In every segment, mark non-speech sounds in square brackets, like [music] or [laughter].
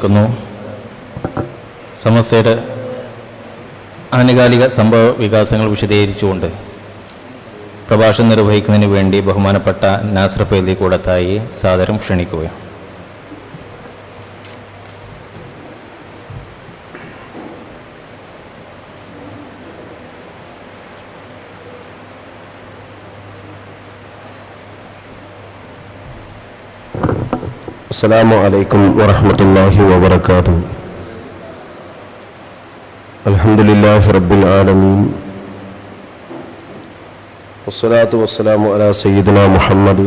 ക്കുന്നു സമസ്യയുടെ ആനുകാലിക സംഭവ വികാസങ്ങൾ വിശദീകരിച്ചുകൊണ്ട് പ്രഭാഷണം നിർവഹിക്കുന്നതിന് വേണ്ടി ബഹുമാനപ്പെട്ട നാസ്രഫേലി കൂടത്തായി സാദരം ക്ഷണിക്കുകയാണ്. السلام عليكم ورحمة الله وبركاته الحمد لله رب العالمين والصلاة والسلام على سيدنا محمد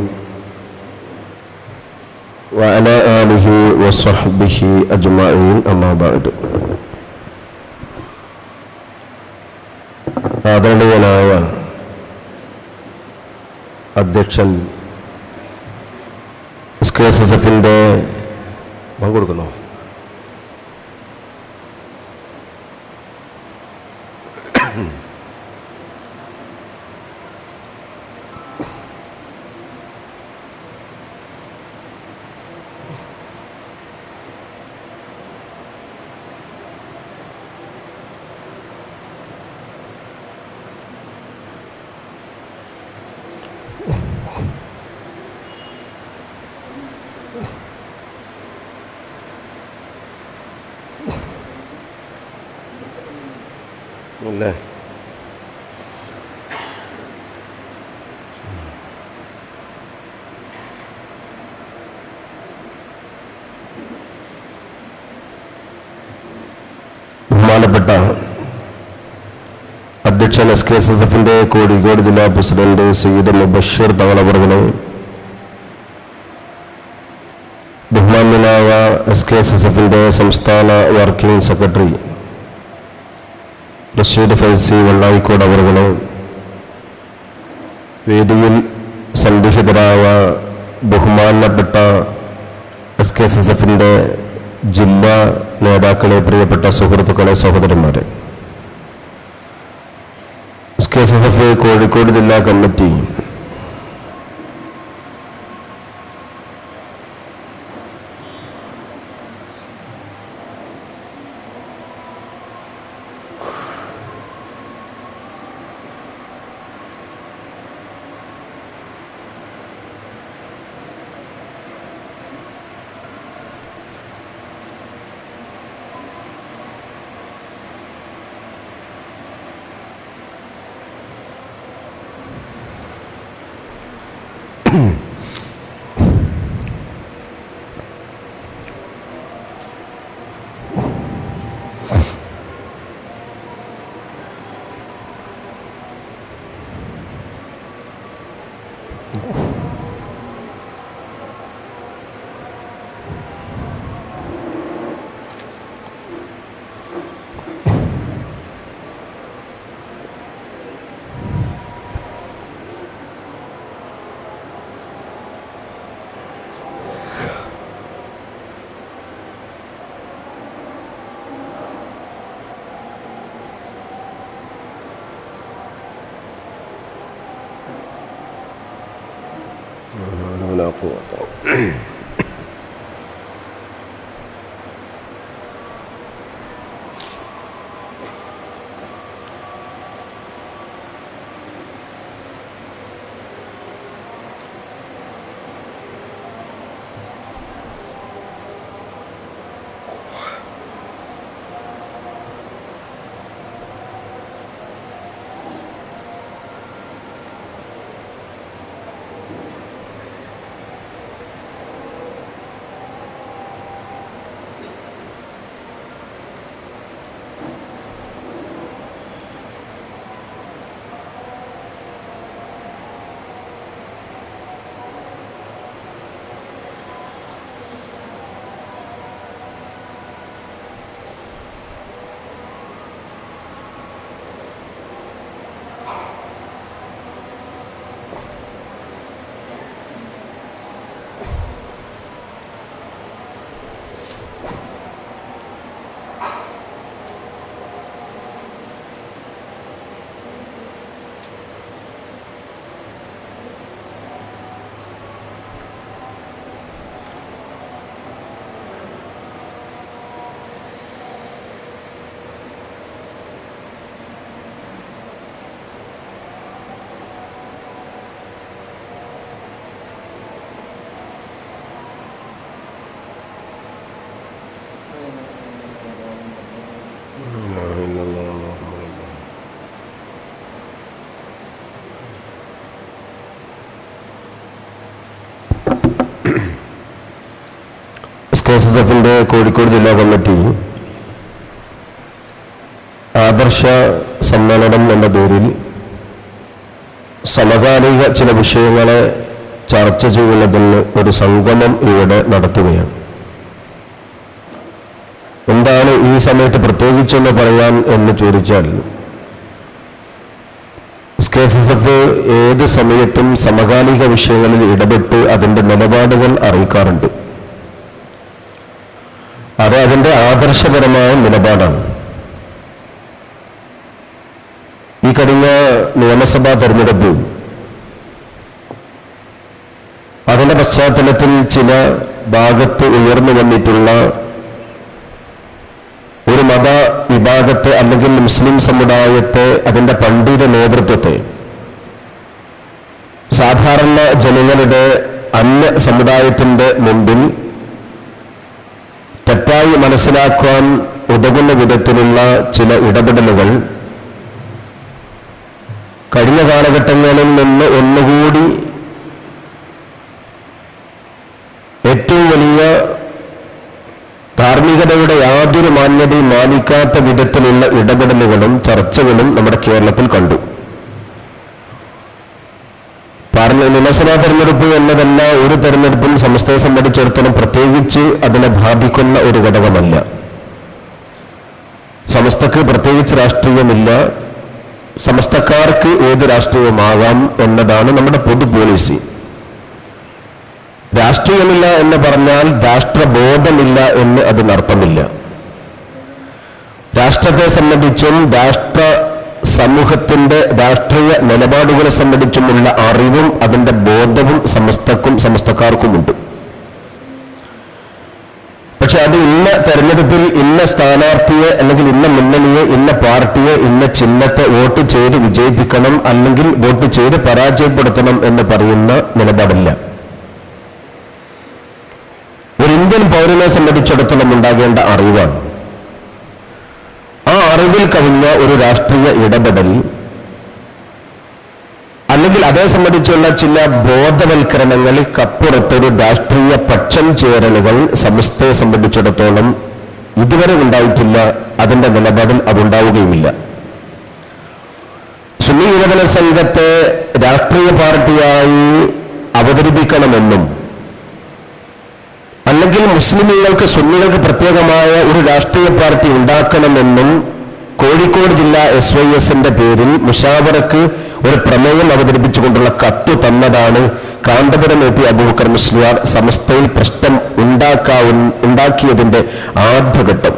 وعلى آله وصحبه أجمعين أما بعد ആദരണീയനായ അധ്യക്ഷൻ എസ് കെ എസ് എസ് എഫിന്റെ പങ്കെടുക്കുന്നു അല്ലേ? ബഹുമാനപ്പെട്ട അധ്യക്ഷൻ എസ് കെ എസ് എസ് എഫിന്റെ കോഴിക്കോട് ജില്ലാ പ്രസിഡന്റ് സയ്യിദ് മുബഷീർ തങ്ങളവർകളെ ബഹുമാന്യനായ എസ് കെ എസ് എസ് എഫിന്റെ സംസ്ഥാന വർക്കിംഗ് സെക്രട്ടറി റഷീദ് ഫൈസി വെള്ളായിക്കോട് അവറുകളോ വേദിയിൽ സന്നിഹിതരായ ബഹുമാനപ്പെട്ട എസ് കെ എസ് എസ് എഫിന്റെ ജില്ലാ നേതാക്കളെ പ്രിയപ്പെട്ട സുഹൃത്തുക്കളെ സഹോദരന്മാരെ. S K S S F Kozhikode ജില്ലാ committee Oh. [laughs] K S S എഫിന്റെ കോഴിക്കോട് ജില്ലാ കമ്മിറ്റി ആദർശ സമ്മേളനം എന്ന പേരിൽ സമകാലിക ചില വിഷയങ്ങളെ ചർച്ച ചെയ്യുന്നതിന് ഒരു സംഗമം ഇവിടെ നടത്തുകയാണ്. എന്താണ് ഈ സമയത്ത് പ്രത്യേകിച്ചെന്ന് പറയാൻ എന്ന് ചോദിച്ചാൽ കെ എസ് എസ് എഫ് ഏത് സമയത്തും സമകാലിക വിഷയങ്ങളിൽ ഇടപെട്ട് അതിന്റെ നിലപാടുകൾ അറിയിക്കാറുണ്ട് അത് അതിന്റെ ആദർശപരമായ നിലപാടാണ്. ഈ കഴിഞ്ഞ നിയമസഭാ തെരഞ്ഞെടുപ്പ് അതിന്റെ പശ്ചാത്തലത്തിൽ ചില ഭാഗത്ത് ഉയർന്നു വന്നിട്ടുള്ള ഒരു മത വിഭാഗത്തെ അല്ലെങ്കിൽ മുസ്ലിം സമുദായത്തെ അതിന്റെ പണ്ഡിത നേതൃത്വത്തെ സാധാരണ ജനങ്ങളുടെ അന്യ സമുദായത്തിന്റെ മുമ്പിൽ തെറ്റായി മനസ്സിലാക്കാൻ ഉതകുന്ന വിധത്തിലുള്ള ചില ഇടപെടലുകൾ കഴിഞ്ഞ കാലഘട്ടങ്ങളിൽ നിന്ന് ഒന്നുകൂടി ഏറ്റവും വലിയ ധാർമ്മികതയുടെ യാതൊരു മാന്യതയും മാനിക്കാത്ത വിധത്തിലുള്ള ഇടപെടലുകളും ചർച്ചകളും നമ്മുടെ കേരളത്തിൽ കണ്ടു. പാർല നിയമസഭാ തെരഞ്ഞെടുപ്പ് എന്നതല്ല ഒരു തെരഞ്ഞെടുപ്പും സംസ്ഥയെ സംബന്ധിച്ചിടത്തോളം പ്രത്യേകിച്ച് അതിനെ ബാധിക്കുന്ന ഒരു ഘടകമല്ല. സമസ്തക്ക് പ്രത്യേകിച്ച് രാഷ്ട്രീയമില്ല. സമസ്തക്കാർക്ക് ഏത് രാഷ്ട്രീയമാകാം എന്നതാണ് നമ്മുടെ പൊതു പോളിസി. രാഷ്ട്രീയമില്ല എന്ന് പറഞ്ഞാൽ രാഷ്ട്രബോധമില്ല എന്ന് അതിനർത്ഥമില്ല. രാഷ്ട്രത്തെ സംബന്ധിച്ചും രാഷ്ട്ര സമൂഹത്തിന്റെ രാഷ്ട്രീയ നിലപാടുകളെ സംബന്ധിച്ചുമുള്ള അറിവും അതിന്റെ ബോധവും സമസ്തക്കും സമസ്തക്കാർക്കുമുണ്ട്. പക്ഷെ അത് ഇന്ന തെരഞ്ഞെടുപ്പിൽ ഇന്ന സ്ഥാനാർത്ഥിയെ അല്ലെങ്കിൽ ഇന്ന മുന്നണിയെ ഇന്ന പാർട്ടിയെ ഇന്ന ചിഹ്നത്തെ വോട്ട് ചെയ്ത് വിജയിപ്പിക്കണം അല്ലെങ്കിൽ വോട്ട് ചെയ്ത് പരാജയപ്പെടുത്തണം എന്ന് പറയുന്ന നിലപാടില്ല. ഒരു ഇന്ത്യൻ പൗരനെ സംബന്ധിച്ചിടത്തോളം ഉണ്ടാകേണ്ട അറിവാണ്. ആ അറിവിൽ കവിഞ്ഞ ഒരു രാഷ്ട്രീയ ഇടപെടൽ അല്ലെങ്കിൽ അതേ സംബന്ധിച്ചുള്ള ചില ബോധവൽക്കരണങ്ങൾക്കപ്പുറത്തൊരു രാഷ്ട്രീയ പക്ഷം ചേരലുകൾ സമസ്തയെ സംബന്ധിച്ചിടത്തോളം ഇതുവരെ ഉണ്ടായിട്ടില്ല അതിന്റെ നിലപാടിൽ അതുണ്ടാവുകയുമില്ല. സുന്നി യുവജന സംഘത്തെ രാഷ്ട്രീയ പാർട്ടിയായി അവതരിപ്പിക്കണമെന്നും അല്ലെങ്കിൽ മുസ്ലിമുകൾക്ക് സുന്നികൾക്ക് പ്രത്യേകമായ ഒരു രാഷ്ട്രീയ പാർട്ടി ഉണ്ടാക്കണമെന്നും കോഴിക്കോട് ജില്ലാ എസ് വൈ എസിന്റെ പേരിൽ മുഷാവറക്ക് ഒരു പ്രമേയം അവതരിപ്പിച്ചുകൊണ്ടുള്ള കത്ത് തന്നതാണ് കാന്തപുരം എ പി അബൂബക്കർ മുസ്ലിയാർ സമസ്തയിൽ പ്രശ്നം ഉണ്ടാക്കാവു ഉണ്ടാക്കിയതിന്റെ ആദ്യഘട്ടം.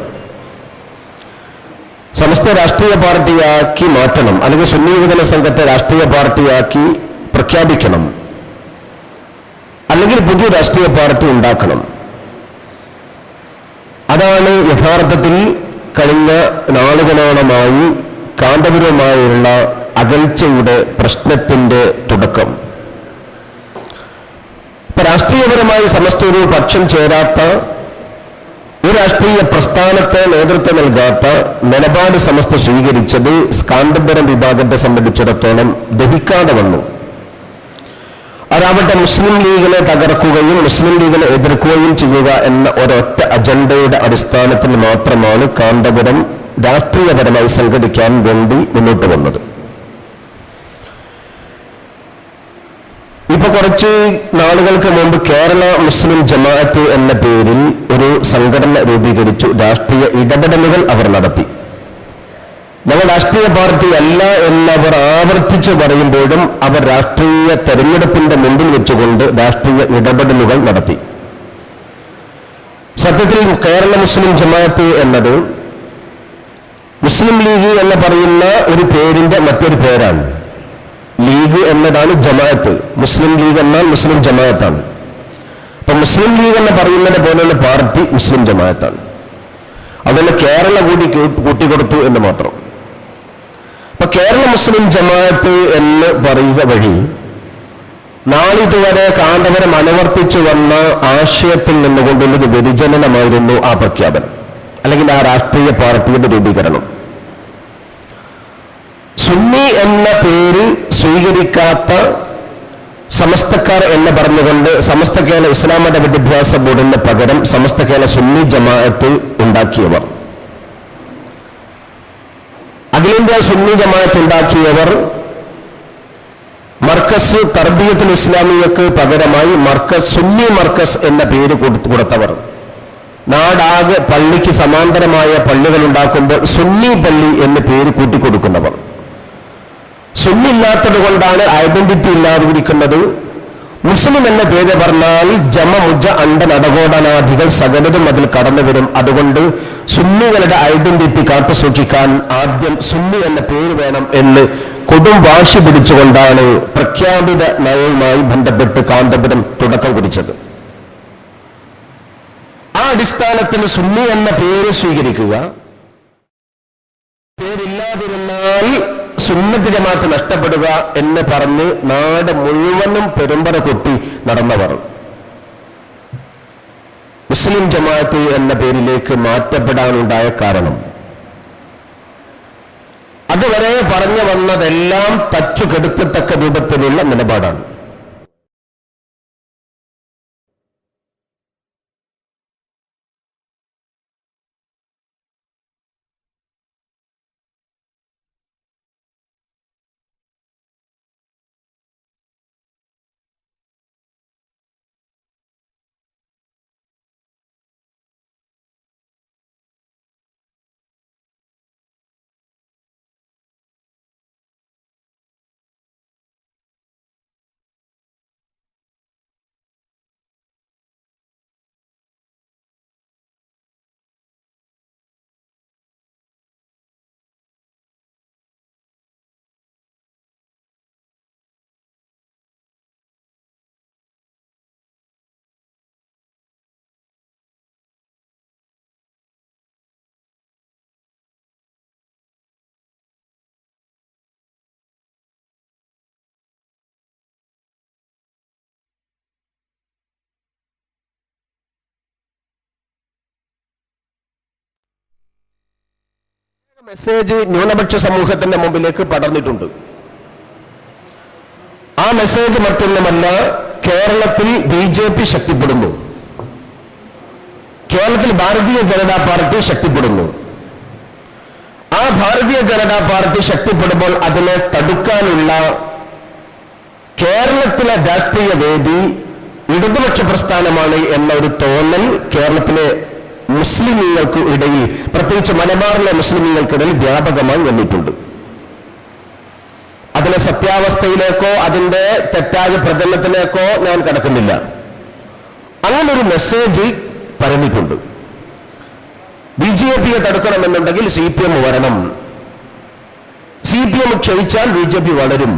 സമസ്ത രാഷ്ട്രീയ പാർട്ടിയാക്കി മാറ്റണം അല്ലെങ്കിൽ സുന്നി യുവജന സംഘത്തെ രാഷ്ട്രീയ പാർട്ടിയാക്കി പ്രഖ്യാപിക്കണം അല്ലെങ്കിൽ പുതിയ രാഷ്ട്രീയ പാർട്ടി ഉണ്ടാക്കണം. അതാണ് യഥാർത്ഥത്തിൽ കഴിഞ്ഞ നാളുകളോളമായി കാന്തപുരമായുള്ള അകൽച്ചയുടെ പ്രശ്നത്തിന്റെ തുടക്കം. രാഷ്ട്രീയപരമായി സമസ്ത ഒരു പക്ഷം ചേരാത്ത ഒരു രാഷ്ട്രീയ പ്രസ്ഥാനത്തെ നേതൃത്വം നൽകാത്ത നിലപാട് സമസ്ത സ്വീകരിച്ചത് സ്കാന്തപുരം വിഭാഗത്തെ സംബന്ധിച്ചിടത്തോളം ദഹിക്കാതെ വന്നു. അതാവട്ടെ മുസ്ലിം ലീഗിനെ തകർക്കുകയും മുസ്ലിം ലീഗിനെ എതിർക്കുകയും ചെയ്യുക എന്ന ഒരൊറ്റ അജണ്ടയുടെ അടിസ്ഥാനത്തിൽ മാത്രമാണ് കാന്തപുരം രാഷ്ട്രീയപരമായി സംഘടിക്കാൻ വേണ്ടി മുന്നോട്ട് വന്നത്. ഇപ്പൊ കുറച്ച് നാളുകൾക്ക് മുമ്പ് കേരള മുസ്ലിം ജമാഅത്ത് എന്ന പേരിൽ ഒരു സംഘടന രൂപീകരിച്ചു. രാഷ്ട്രീയ ഇടപെടലുകൾ അവർ നടത്തി. ഞങ്ങൾ രാഷ്ട്രീയ പാർട്ടി അല്ല എന്നവർ ആവർത്തിച്ചു പറയുമ്പോഴും അവർ രാഷ്ട്രീയ തെരഞ്ഞെടുപ്പിന്റെ മുമ്പിൽ വെച്ചുകൊണ്ട് രാഷ്ട്രീയ ഇടപെടലുകൾ നടത്തി. സത്യത്തിൽ കേരള മുസ്ലിം ജമാഅത്ത് എന്നത് മുസ്ലിം ലീഗ് എന്ന് പറയുന്ന ഒരു പേരിന്റെ മറ്റൊരു പേരാണ്. ലീഗ് എന്നതാണ് ജമാഅത്ത്. മുസ്ലിം ലീഗ് എന്നാൽ മുസ്ലിം ജമാഅത്താണ്. അപ്പൊ മുസ്ലിം ലീഗ് എന്ന് പറയുന്നത് പോലെയുള്ള പാർട്ടി മുസ്ലിം ജമാഅത്താണ്. അതുകൊണ്ട് കേരള കൂടി കൂട്ടിക്കൊടുത്തു എന്ന് മാത്രം. കേരള മുസ്ലിം ജമാഅത്ത് എന്ന് പറയുക വഴി നാളിതുവരെ കാന്തപുരം അനുവർത്തിച്ചു വന്ന ആശയത്തിൽ നിന്നുകൊണ്ടുള്ളൊരു വ്യതിചലനമായിരുന്നു ആ പ്രഖ്യാപനം. അല്ലെങ്കിൽ ആ രാഷ്ട്രീയ പാർട്ടിയുടെ രൂപീകരണം. സുന്നി എന്ന പേര് സ്വീകരിക്കാത്ത സമസ്തക്കാർ എന്ന് പറഞ്ഞുകൊണ്ട് സമസ്ത കേരള ഇസ്ലാമത വിദ്യാഭ്യാസ ബോർഡിന് പകരം സമസ്ത കേരള സുന്നി ജമാഅത്ത് ഉണ്ടാക്കിയവർ. അഖിലേന്ത്യാ സുന്നി ജമാഅത്ത് ഉണ്ടാക്കിയവർ മർക്കസ് തർബീയത്തിൽ ഇസ്ലാമിയക്ക് പകരമായി മർക്കസ് സുന്നി മർക്കസ് എന്ന പേര് കൊടുത്തു കൊടുത്തവർ. നാടാകെ പള്ളിക്ക് സമാന്തരമായ പള്ളികൾ ഉണ്ടാക്കുമ്പോൾ സുന്നി പള്ളി എന്ന് പേര് കൂട്ടിക്കൊടുക്കുന്നവർ. സുന്നി ഇല്ലാത്തത് കൊണ്ടാണ് ഐഡന്റിറ്റി ഇല്ലാതിരിക്കുന്നത്. മുസ്ലിം എന്ന പേര് പറഞ്ഞാൽ ജമ മുജ അണ്ട നടകോടനാദികൾ സകലതും അതിൽ കടന്നു വരും അതുകൊണ്ട് സുന്നികളുടെ ഐഡന്റിറ്റി കാത്തു സൂക്ഷിക്കാൻ ആദ്യം സുന്നി എന്ന പേര് വേണം എന്ന് കൊടും വാശി പിടിച്ചുകൊണ്ടാണ് പ്രഖ്യാപിത നയവുമായി ബന്ധപ്പെട്ട് കാന്തപുരം തുടക്കം കുറിച്ചത്. ആ അടിസ്ഥാനത്തിൽ സുന്നി എന്ന പേര് സ്വീകരിക്കുക. പേരില്ലാതിരുന്നാൽ സുന്നത്ത് ജമാത്ത് നഷ്ടപ്പെടുക എന്ന് പറഞ്ഞ് നാട് മുഴുവനും പെരുമ്പറ കൊട്ടി നടന്നവർ. മുസ്ലിം ജമാഅത്ത് എന്ന പേരിലേക്ക് മാറ്റപ്പെടാനുണ്ടായ കാരണം. അതുവരെ പറഞ്ഞു വന്നതെല്ലാം തച്ചുകെടുക്കത്തക്ക രൂപത്തിലുള്ള നിലപാടാണ്. മെസ്സേജ് ന്യൂനപക്ഷ സമൂഹത്തിന്റെ മുമ്പിലേക്ക് പടർന്നിട്ടുണ്ട്. ആ മെസ്സേജ് മറ്റൊന്നുമല്ല കേരളത്തിൽ ബി ജെ പി ശക്തിപ്പെടുന്നു. കേരളത്തിൽ ഭാരതീയ ജനതാ പാർട്ടി ശക്തിപ്പെടുന്നു. ആ ഭാരതീയ ജനതാ പാർട്ടി ശക്തിപ്പെടുമ്പോൾ അതിനെ തടുക്കാനുള്ള കേരളത്തിലെ രാഷ്ട്രീയ വേദി ഇടതുപക്ഷ പ്രസ്ഥാനമാണ് എന്ന ഒരു തോന്നൽ കേരളത്തിലെ മുസ്ലിമീങ്ങൾക്ക് ഇടയിൽ പ്രത്യേകിച്ച് മലബാറിലെ മുസ്ലിമീങ്ങൾക്കിടയിൽ വ്യാപകമായി വന്നിട്ടുണ്ട്. അതിലെ സത്യാവസ്ഥയിലേക്കോ അതിന്റെ തെറ്റായ പ്രചരണത്തിലേക്കോ ഞാൻ കടക്കുന്നില്ല. അങ്ങനൊരു മെസ്സേജ് പറഞ്ഞിട്ടുണ്ട് ബി ജെ പിയെ തടുക്കണമെന്നുണ്ടെങ്കിൽ സി പി എം വരണം. സി പി എം ക്ഷയിച്ചാൽ ബി ജെ പി വളരും.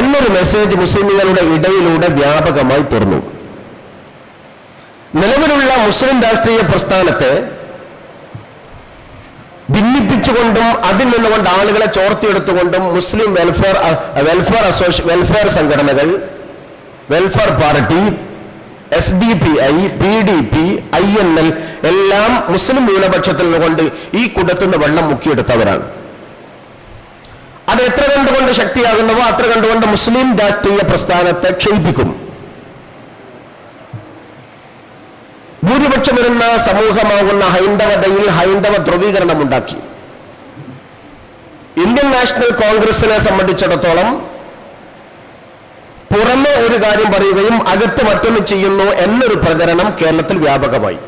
എന്നൊരു മെസ്സേജ് മുസ്ലിമുകളുടെ ഇടയിലൂടെ വ്യാപകമായി തുറന്നു. നിലവിലുള്ള മുസ്ലിം രാഷ്ട്രീയ പ്രസ്ഥാനത്തെ ഭിന്നിപ്പിച്ചുകൊണ്ടും അതിൽ നിന്നുകൊണ്ട് ആളുകളെ ചോർത്തിയെടുത്തുകൊണ്ടും മുസ്ലിം വെൽഫെയർ വെൽഫെയർ അസോസിയ വെൽഫെയർ സംഘടനകൾ welfare party S D P I P D P I N L എല്ലാം മുസ്ലിം ന്യൂനപക്ഷത്തിൽ നിന്നുകൊണ്ട് ഈ കുടത്തുനിന്ന് വെള്ളം മുക്കിയെടുത്തവരാണ്. അത് എത്ര കണ്ടുകൊണ്ട് ശക്തിയാകുന്നവോ അത്ര കണ്ടുകൊണ്ട് മുസ്ലിം രാഷ്ട്രീയ പ്രസ്ഥാനത്തെ ക്ഷയിപ്പിക്കും. ഭൂരിപക്ഷം വരുന്ന സമൂഹമാകുന്ന ഹൈന്ദവതയിൽ ഹൈന്ദവ ധ്രുവീകരണം ഉണ്ടാക്കി ഇന്ത്യൻ നാഷണൽ കോൺഗ്രസിനെ സംബന്ധിച്ചിടത്തോളം പുറമെ ഒരു കാര്യം പറയുകയും അകത്ത് മറ്റൊന്ന് ചെയ്യുന്നു എന്നൊരു പ്രചരണം കേരളത്തിൽ വ്യാപകമായി.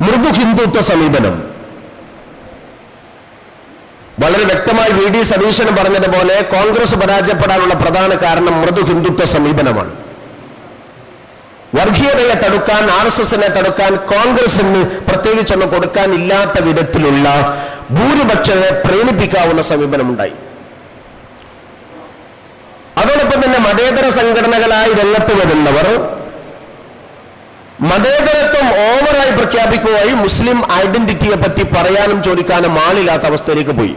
മൃദു ഹിന്ദുത്വ സമീപനം. വളരെ വ്യക്തമായി വി ഡി സതീശൻ പറഞ്ഞതുപോലെ കോൺഗ്രസ് പരാജയപ്പെടാനുള്ള പ്രധാന കാരണം മൃദു ഹിന്ദുത്വ സമീപനമാണ്. വർഗീയതയെ തടുക്കാൻ ആർ എസ് എസിനെ തടുക്കാൻ കോൺഗ്രസിന് പ്രത്യേകിച്ചൊന്നും കൊടുക്കാൻ ഇല്ലാത്ത വിധത്തിലുള്ള ഭൂരിപക്ഷത്തെ പ്രേരിപ്പിക്കാവുന്ന സമീപനമുണ്ടായി. അതോടൊപ്പം തന്നെ മതേതര സംഘടനകളായി രംഗത്ത് വരുന്നവർ മതേതരത്വം ഓവറായി പ്രഖ്യാപിക്കുകയായി മുസ്ലിം ഐഡന്റിറ്റിയെ പറ്റി പറയാനും ചോദിക്കാനും ആളില്ലാത്ത അവസ്ഥയിലേക്ക് പോയി.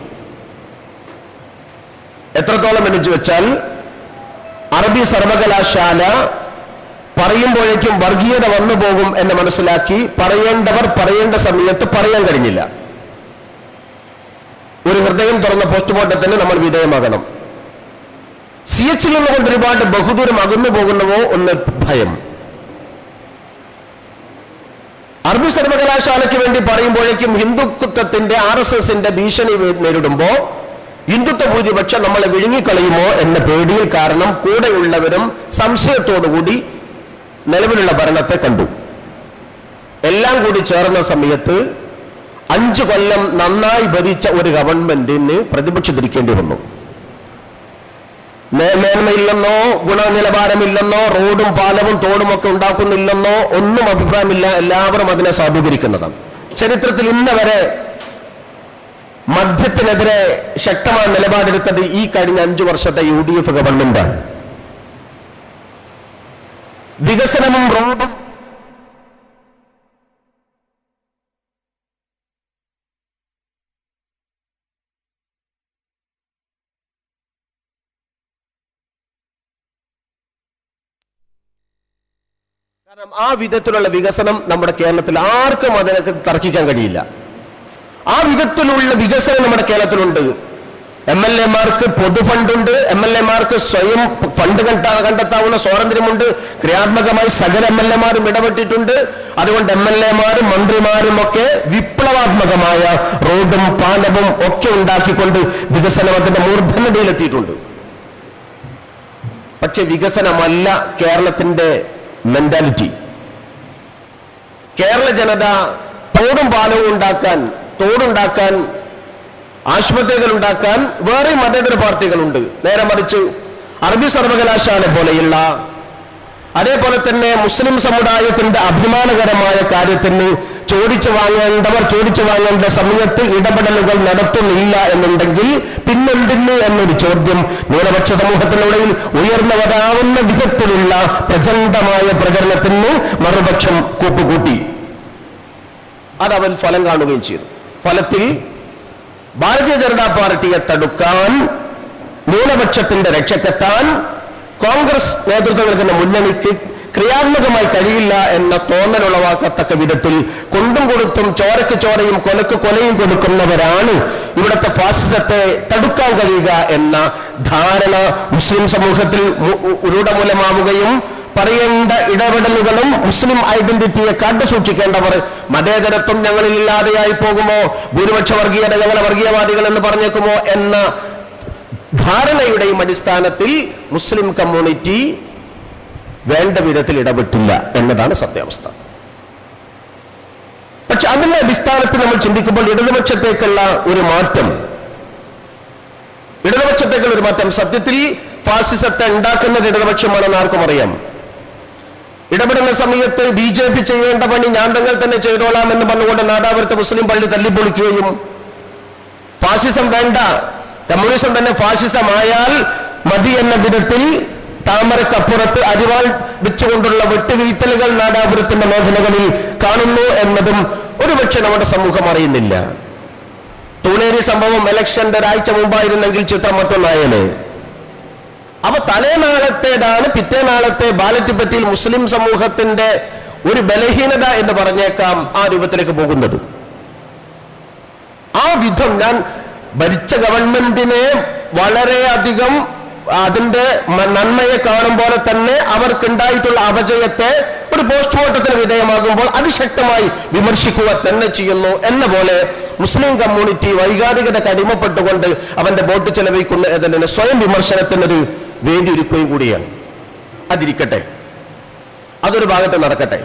എത്രത്തോളം എന്ന് വെച്ചാൽ അറബി സർവകലാശാല പറയുമ്പോഴേക്കും വർഗീയത വന്നു പോകും എന്ന് മനസ്സിലാക്കി പറയേണ്ടവർ പറയേണ്ട സമയത്ത് പറയാൻ കഴിഞ്ഞില്ല. ഒരു ഹൃദയം തുറന്ന പോസ്റ്റ്മോർട്ടത്തിന് നമ്മൾ വിധേയമാകണം. സി എച്ചിൽ നിന്നുകൊണ്ട് ഒരുപാട് ബഹുദൂരം അകന്നു പോകുന്നവോ ഒന്ന് ഭയം. അറബി സർവകലാശാലയ്ക്ക് വേണ്ടി പറയുമ്പോഴേക്കും ഹിന്ദുത്വത്തിന്റെ ആർ എസ് എസിന്റെ ഭീഷണി നേരിടുമ്പോൾ നേരിടുമ്പോ ഹിന്ദുത്വ ഭൂരിപക്ഷം നമ്മളെ വിഴുങ്ങിക്കളയുമോ എന്ന പേടിയിൽ കാരണം കൂടെയുള്ളവരും സംശയത്തോടുകൂടി നിലവിലുള്ള ഭരണത്തെ കണ്ടു. എല്ലാം കൂടി ചേർന്ന സമയത്ത് അഞ്ചു കൊല്ലം നന്നായി ഭരിച്ച ഒരു ഗവൺമെന്റിന് പ്രതിപക്ഷത്തിരിക്കേണ്ടി വന്നു. മേന്മയില്ലെന്നോ ഗുണനിലവാരമില്ലെന്നോ റോഡും പാലവും തോടും ഒക്കെ ഉണ്ടാക്കുന്നില്ലെന്നോ ഒന്നും അഭിപ്രായമില്ല. എല്ലാവരും അതിനെ സാധൂകരിക്കുന്നതാണ് ചരിത്രത്തിൽ ഇന്ന് വരെ മദ്യത്തിനെതിരെ ശക്തമായ നിലപാടെടുത്തത് ഈ കഴിഞ്ഞ അഞ്ചു വർഷത്തെ യു ഡി എഫ് ഗവൺമെന്റാണ്. വികസനവും റോഡും കാരണം ആ വിധത്തിലുള്ള വികസനം നമ്മുടെ കേരളത്തിൽ ആർക്കും അതിനൊക്കെ തർക്കിക്കാൻ കഴിയില്ല. ആ വിധത്തിലുള്ള വികസനം നമ്മുടെ കേരളത്തിലുണ്ട്. എം എൽ എമാർക്ക് പൊതുഫണ്ടുണ്ട് എം എൽ എമാർക്ക് സ്വയം ഫണ്ട് കണ്ട- കണ്ടെത്താവുന്ന സ്വാതന്ത്ര്യമുണ്ട്. ക്രിയാത്മകമായി സകല എം എൽ എമാരും ഇടപെട്ടിട്ടുണ്ട്. അതുകൊണ്ട് എം എൽ എമാരും മന്ത്രിമാരും ഒക്കെ വിപ്ലവാത്മകമായ റോഡും പാലവും ഒക്കെ ഉണ്ടാക്കിക്കൊണ്ട് വികസനം അതിന്റെ മൂർധന്യതയിലെത്തിയിട്ടുണ്ട്. പക്ഷെ വികസനമല്ല കേരളത്തിന്റെ മെന്റാലിറ്റി കേരള ജനത തോടും പാലവും ഉണ്ടാക്കാൻ തോടുണ്ടാക്കാൻ ആശുപത്രികൾ ഉണ്ടാക്കാൻ വേറെ മതേതര പാർട്ടികളുണ്ട്. നേരെ മറിച്ച് അറബി സർവകലാശാല പോലെയുള്ള അതേപോലെ തന്നെ മുസ്ലിം സമുദായത്തിന്റെ അഭിമാനകരമായ കാര്യത്തിന് ചോദിച്ചു വാങ്ങേണ്ടവർ ചോദിച്ചു വാങ്ങേണ്ട സമയത്ത് ഇടപെടലുകൾ നടത്തുന്നില്ല എന്നുണ്ടെങ്കിൽ പിന്നെന്തിന് എന്നൊരു ചോദ്യം ന്യൂനപക്ഷ സമൂഹത്തിനുള്ളിൽ ഉയർന്നു വരാവുന്ന വിധത്തിലുള്ള പ്രചണ്ഡമായ പ്രചരണത്തിന് മറുപക്ഷം കൂട്ടുകൂട്ടി. അതവൻ ഫലം കാണുകയും ചെയ്തു. ഫലത്തിൽ ഭാരതീയ ജനതാ പാർട്ടിയെ തടുക്കാൻ ന്യൂനപക്ഷത്തിന്റെ രക്ഷക്കെത്താൻ കോൺഗ്രസ് നേതൃത്വം നൽകുന്ന മുന്നണിക്ക് ക്രിയാത്മകമായി കഴിയില്ല എന്ന തോന്നലുളവാക്കത്തക്ക വിധത്തിൽ കൊണ്ടും കൊടുത്തും ചോരക്ക് ചോരയും കൊലക്ക് കൊലയും കൊടുക്കുന്നവരാണ് ഇവിടുത്തെ ഫാസിസത്തെ തടുക്കാൻ കഴിയുക എന്ന ധാരണ മുസ്ലിം സമൂഹത്തിൽ രൂഢമൂലമാവുകയും പറയേണ്ട ഇടപെടലുകളും മുസ്ലിം ഐഡന്റിറ്റിയെ കാട്ടുസൂക്ഷിക്കേണ്ടവർ മതേതരത്വം ഞങ്ങളിൽ ഇല്ലാതെയായി പോകുമോ? ഭൂരിപക്ഷ വർഗീയത ഞങ്ങളെ വർഗീയവാദികൾ എന്ന് പറഞ്ഞേക്കുമോ? എന്ന ധാരണയുടെയും അടിസ്ഥാനത്തിൽ മുസ്ലിം കമ്മ്യൂണിറ്റി വേണ്ട വിധത്തിൽ ഇടപെട്ടില്ല എന്നതാണ് സത്യാവസ്ഥ. പക്ഷെ അതിന്റെ അടിസ്ഥാനത്തിൽ നമ്മൾ ചിന്തിക്കുമ്പോൾ ഇടതുപക്ഷത്തേക്കുള്ള ഒരു മാറ്റം ഇടതുപക്ഷത്തേക്കുള്ള ഒരു മാറ്റം സത്യത്തിൽ ഫാസിസത്തെ ഉണ്ടാക്കുന്നത് ഇടതുപക്ഷമാണെന്ന് ആർക്കും അറിയാം. ഇടപെടുന്ന സമയത്ത് ബി ജെ പി ചെയ്യേണ്ട പണി ഞാൻ തങ്ങൾ തന്നെ ചെയ്തോളാം എന്ന് പറഞ്ഞുകൊണ്ട് നാദാപുരത്തെ മുസ്ലിം പള്ളി തല്ലിപ്പൊളിക്കുകയും ഫാസിസം വേണ്ട കമ്മ്യൂണിസം തന്നെ ഫാസിസമായാൽ മതി എന്ന വിധത്തിൽ താമരക്കപ്പുറത്ത് അരിവാൾ വെച്ചുകൊണ്ടുള്ള വെട്ടുവീഴ്ത്തലുകൾ നാദാപുരത്തിന്റെ മേഖലകളിൽ കാണുന്നു എന്നതും ഒരുപക്ഷെ നമ്മുടെ സമൂഹം അറിയുന്നില്ല. തൂണേരി സംഭവം ഇലക്ഷന്റെ ഒരാഴ്ച മുമ്പായിരുന്നെങ്കിൽ ചിത്രം മറ്റൊന്നായേനെ. അപ്പൊ തലേനാളത്തേതാണ് പിറ്റേനാളത്തെ ബാലറ്റ് മുസ്ലിം സമൂഹത്തിന്റെ ഒരു ബലഹീനത എന്ന് പറഞ്ഞേക്കാം ആ രൂപത്തിലേക്ക് പോകുന്നത്. ആ വിധം ഞാൻ ഭരിച്ച ഗവൺമെന്റിനെ വളരെയധികം അതിന്റെ നന്മയെ കാണും പോലെ തന്നെ അവർക്കുണ്ടായിട്ടുള്ള അപജയത്തെ ഒരു പോസ്റ്റ്മോർട്ടത്തിന് വിധേയമാകുമ്പോൾ അതിശക്തമായി വിമർശിക്കുക തന്നെ ചെയ്യുന്നു എന്ന പോലെ മുസ്ലിം കമ്മ്യൂണിറ്റി വൈകാരികത കടിമപ്പെട്ടുകൊണ്ട് അവന്റെ വോട്ട് ചെലവഴിക്കുന്ന സ്വയം വിമർശനത്തിനൊരു വേദി ഒരുക്കുകയും കൂടിയാണ്. അതിരിക്കട്ടെ. അതൊരു ഭാഗത്ത് നടക്കട്ടെ.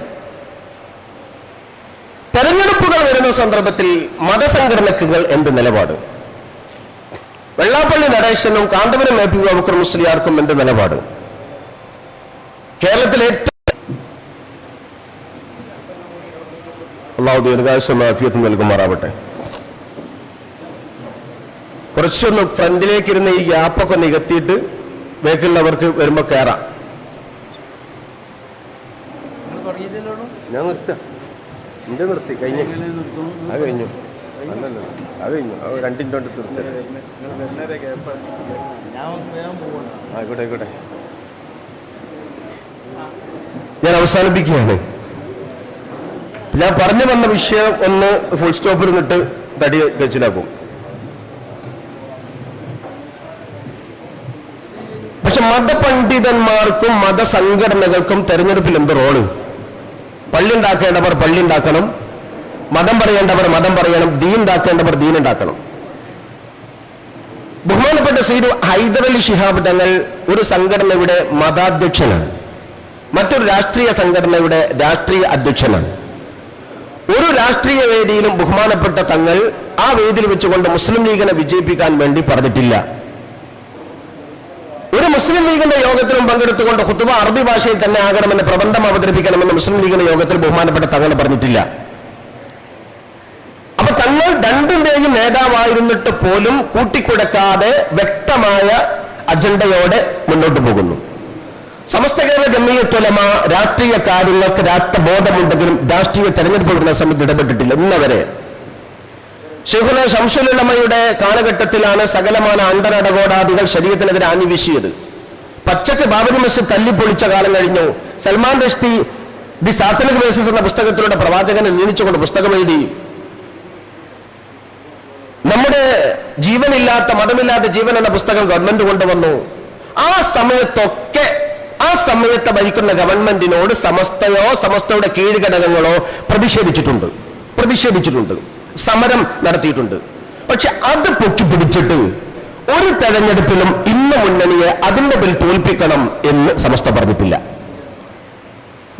തെരഞ്ഞെടുപ്പുകൾ വരുന്ന സന്ദർഭത്തിൽ മതസംഘടനകൾ എന്ത് നിലപാട്? വെള്ളാപ്പള്ളി നടേശനും കാന്തപുരം എ പി മുസ്ലിയാർക്കും എന്ത് നിലപാട്? കേരളത്തിലെ അള്ളാഹു നൽകുമാറാവട്ടെ. കുറച്ചൊന്ന് ഫ്രണ്ടിലേക്ക് ഇരുന്ന് ഈ ഗ്യാപ്പൊക്കെ നികത്തിയിട്ട് ബാക്കിയുള്ളവർക്ക് വരുമ്പോ കയറാം ഞാൻ നിർത്താം. എന്റെ നിർത്തി കഴിഞ്ഞു. അത് കഴിഞ്ഞു. അല്ലല്ല അത് കഴിഞ്ഞു. അത് രണ്ടിന്റെ കൊണ്ട് തീർത്തി ആയിക്കോട്ടെ ആയിക്കോട്ടെ ഞാൻ അവസാനിപ്പിക്കുകയാണ്. ഞാൻ പറഞ്ഞു വന്ന വിഷയം ഒന്ന് ഫുൾ സ്റ്റോപ്പിൽ നിന്നിട്ട് തടി വെച്ചിലാക്കും. മതപണ്ഡിതന്മാർക്കും മതസംഘടനകൾക്കും തെരഞ്ഞെടുപ്പിൽ എന്ത് റോൾ? പള്ളി ഉണ്ടാക്കേണ്ടവർ പള്ളി ഉണ്ടാക്കണം മതം പറയേണ്ടവർ മതം പറയണം ദീൻ ഉണ്ടാക്കേണ്ടവർ ദീൻ ഉണ്ടാക്കണം. ബഹുമാനപ്പെട്ട ശ്രീ ഹൈദരലി ശിഹാബ് തങ്ങൾ ഒരു സംഘടനയുടെ മതാധ്യക്ഷനാണ്. മറ്റൊരു രാഷ്ട്രീയ സംഘടനയുടെ രാഷ്ട്രീയ അധ്യക്ഷനാണ്. ഒരു രാഷ്ട്രീയ വേദിയിലും ബഹുമാനപ്പെട്ട തങ്ങൾ ആ വേദിയിൽ വെച്ചുകൊണ്ട് മുസ്ലിം ലീഗിനെ വിജയിപ്പിക്കാൻ വേണ്ടി പറഞ്ഞിട്ടില്ല. ഒരു മുസ്ലിം ലീഗിന്റെ യോഗത്തിലും പങ്കെടുത്തുകൊണ്ട് ഹുത്തുബ അറബി ഭാഷയിൽ തന്നെ ആകണമെന്ന് പ്രബന്ധം അവതരിപ്പിക്കണമെന്ന് മുസ്ലിം ലീഗിന്റെ യോഗത്തിൽ ബഹുമാനപ്പെട്ട തങ്ങൾ പറഞ്ഞിട്ടില്ല. അപ്പൊ തങ്ങൾ രണ്ടിന്റെയും നേതാവായിരുന്നിട്ട് പോലും കൂട്ടിക്കുടക്കാതെ വ്യക്തമായ അജണ്ടയോടെ മുന്നോട്ട് പോകുന്നു. സമസ്ത കേരള ജമീയത്തുലമ രാഷ്ട്രീയ കാര്യങ്ങൾക്ക് രാഷ്ട്രബോധമുണ്ടെങ്കിലും രാഷ്ട്രീയ തെരഞ്ഞെടുപ്പ് സമയത്ത് ഇടപെട്ടിട്ടില്ല. ഇന്നവരെ ഷെഹുന ശംസുലമ്മയുടെ കാലഘട്ടത്തിലാണ് സകലമാന അണ്ടരടകോടാദികൾ ശരീരത്തിനെതിരെ ആഞ്ഞുവീശിയത്. പച്ചക്ക് ബാബരി മസ്ജിദ് തല്ലിപ്പൊളിച്ച കാലം കഴിഞ്ഞു. Salman Rushdie the satanic verses എന്ന പുസ്തകത്തിലൂടെ പ്രവാചകനെ നിയമിച്ചുകൊണ്ട് പുസ്തകം എഴുതി. നമ്മുടെ ജീവനില്ലാത്ത മതമില്ലാത്ത ജീവൻ എന്ന പുസ്തകം ഗവൺമെന്റ് കൊണ്ടുവന്നു. ആ സമയത്തൊക്കെ ആ സമയത്തെ ഭരിക്കുന്ന ഗവൺമെന്റിനോട് സമസ്തയോ സമസ്തയുടെ കീഴ്ഘടകങ്ങളോ പ്രതിഷേധിച്ചിട്ടുണ്ട്. പ്രതിഷേധിച്ചിട്ടുണ്ട്. സമരം നടത്തിയിട്ടുണ്ട്. പക്ഷെ അത് പൊക്കി പിടിച്ചിട്ട് ഒരു തെരഞ്ഞെടുപ്പിലും ഇന്ന് മുന്നണിയെ അതിന്റെ പേരിൽ തോൽപ്പിക്കണം എന്ന് സമസ്ത പറഞ്ഞിട്ടില്ല.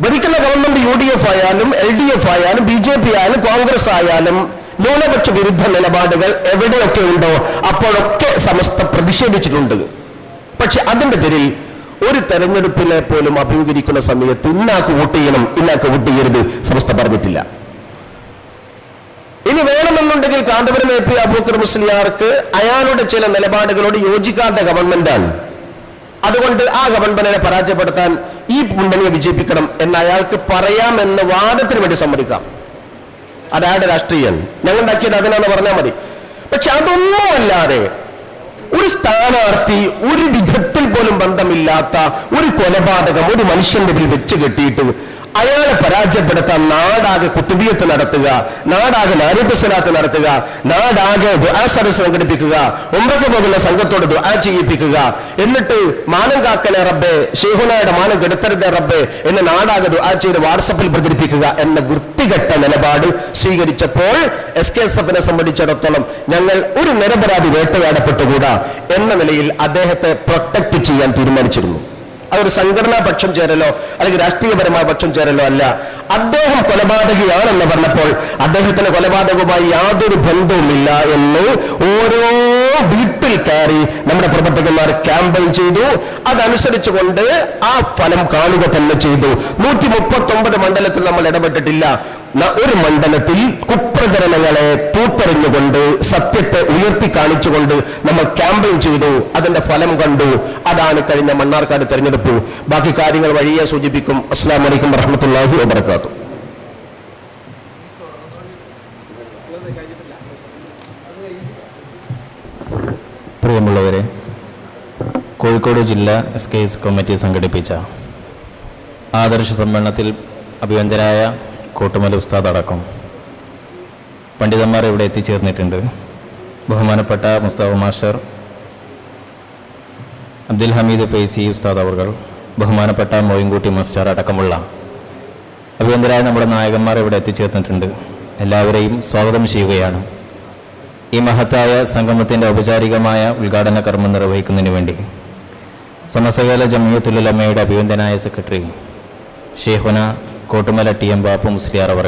ഭരിക്കുന്ന ഗവൺമെന്റ് യു ഡി എഫ് ആയാലും എൽ ഡി എഫ് ആയാലും ബി ജെ പി ആയാലും കോൺഗ്രസ് ആയാലും ന്യൂനപക്ഷ വിരുദ്ധ നിലപാടുകൾ എവിടെയൊക്കെ ഉണ്ടോ അപ്പോഴൊക്കെ സമസ്ത പ്രതിഷേധിച്ചിട്ടുണ്ട്. പക്ഷെ അതിന്റെ പേരിൽ ഒരു തെരഞ്ഞെടുപ്പിനെ പോലും അഭിമുഖീകരിക്കുന്ന സമയത്ത് ഇന്നാക്ക് വോട്ട് ചെയ്യണം ഇന്നാക്ക് വോട്ട് ചെയ്യരുത് സമസ്ത പറഞ്ഞിട്ടില്ല. ഇനി വേണമെന്നുണ്ടെങ്കിൽ കാന്തപുരം എ പി അബൂക്കർ മുസ്ലിയാർക്ക് അയാളുടെ ചില നിലപാടുകളോട് യോജിക്കാത്ത ഗവൺമെന്റാണ് അതുകൊണ്ട് ആ ഗവൺമെന്റിനെ പരാജയപ്പെടുത്താൻ ഈ മുന്നണിയെ വിജയിപ്പിക്കണം എന്ന് അയാൾക്ക് പറയാമെന്ന വാദത്തിന് വേണ്ടി സമ്മതിക്കാം. അത് അയാളുടെ രാഷ്ട്രീയം ഞങ്ങൾ ഉണ്ടാക്കിയത് അതിനാന്ന് പറഞ്ഞാൽ മതി. പക്ഷെ അതൊന്നുമല്ലാതെ ഒരു സ്ഥാനാർത്ഥി ഒരു വിധത്തിൽ പോലും ബന്ധമില്ലാത്ത ഒരു കൊലപാതകം ഒരു മനുഷ്യന്റെ വെച്ച് കെട്ടിയിട്ട് അയാളെ പരാജയപ്പെടുത്താൻ നാടാകെ കുത്തുബിയത്ത് നടത്തുക നാടാകെ നാരിബുസലാത്ത് നടത്തുക നാടാകെ ദുആ സദസ് സംഘടിപ്പിക്കുക ഒമ്പക്ക് പോകുന്ന സംഘത്തോട് ദുആ ചെയ്യിപ്പിക്കുക. എന്നിട്ട് മാനം കാക്കലെ റബ്ബെ ഷെയ്ഹുനായുടെ മാനം കെടുത്തരുതേ റബ്ബെ എന്ന് നാടാകെ ദുആ ചെയ്ത് വാട്സപ്പിൽ പ്രചരിപ്പിക്കുക എന്ന വൃത്തികെട്ട നിലപാട് സ്വീകരിച്ചപ്പോൾ എസ് കെ എസ് എഫിനെ സംബന്ധിച്ചിടത്തോളം ഞങ്ങൾ ഒരു നിരപരാധി വേട്ടയാടപ്പെട്ടുകൂടാ എന്ന നിലയിൽ അദ്ദേഹത്തെ പ്രൊട്ടക്ട് ചെയ്യാൻ തീരുമാനിച്ചിരുന്നു. അതൊരു സംഘടനാ പക്ഷം ചേരലോ അല്ലെങ്കിൽ രാഷ്ട്രീയപരമായ പക്ഷം ചേരലോ അല്ല. അദ്ദേഹം കൊലപാതകയാണെന്ന് പറഞ്ഞപ്പോൾ അദ്ദേഹത്തിന് കൊലപാതകവുമായി യാതൊരു ബന്ധവുമില്ല എന്ന് ഓരോ വീട്ടിൽ കയറി നമ്മുടെ പ്രവർത്തകന്മാർ ക്യാമ്പയിൻ ചെയ്തു. അതനുസരിച്ചുകൊണ്ട് ആ ഫലം കാണുക തന്നെ ചെയ്തു. നൂറ്റി മുപ്പത്തി ഒമ്പത് മണ്ഡലത്തിൽ നമ്മൾ ഇടപെട്ടിട്ടില്ല. ഒരു മണ്ഡലത്തിൽ കുപ്രചരണങ്ങളെ തൂത്തെറിഞ്ഞുകൊണ്ട് സത്യത്തെ ഉയർത്തി കാണിച്ചുകൊണ്ട് നമ്മൾ ക്യാമ്പയിൻ ചെയ്തു. അതിന്റെ ഫലം കണ്ടു. അതാണ് കഴിഞ്ഞ മണ്ണാർക്കാട് തെരഞ്ഞെടുപ്പ്. ബാക്കി കാര്യങ്ങൾ വഴിയെ സൂചിപ്പിക്കും. അസ്സാം വലൈക്കും വറഹമത്തല്ലാഹി വബർക്കാത്തു പ്രിയമുള്ളവരെ കോഴിക്കോട് ജില്ലാ എസ് കെ എസ് കമ്മിറ്റി സംഘടിപ്പിച്ച ആദർശ സമ്മേളനത്തിൽ അഭിവന്ദരായ കോട്ടുമല ഉസ്താദ് അടക്കം പണ്ഡിതന്മാർ ഇവിടെ എത്തിച്ചേർന്നിട്ടുണ്ട്. ബഹുമാനപ്പെട്ട മുസ്താഫ മാസ്റ്റർ അബ്ദുൽ ഹമീദ് ഫൈസി ഉസ്താദ് അവർ ബഹുമാനപ്പെട്ട മോയിൻകുട്ടി മാസ്റ്റർ അടക്കമുള്ള അഭിവന്ദരായ നമ്മുടെ നായകന്മാർ ഇവിടെ എത്തിച്ചേർന്നിട്ടുണ്ട്. എല്ലാവരെയും സ്വാഗതം ചെയ്യുകയാണ്. ഈ മഹത്തായ സംഗമത്തിന്റെ ഔപചാരികമായ ഉദ്ഘാടന കർമ്മം നിർവഹിക്കുന്നതിന് വേണ്ടി സമസകാല ജമിയത്തുലമയുടെ അഭിവന്ദനായ സെക്രട്ടറി ഷേഹുന കോട്ടുമല ടി എം ബാപ്പു മുസ്ലിയാർ അവർ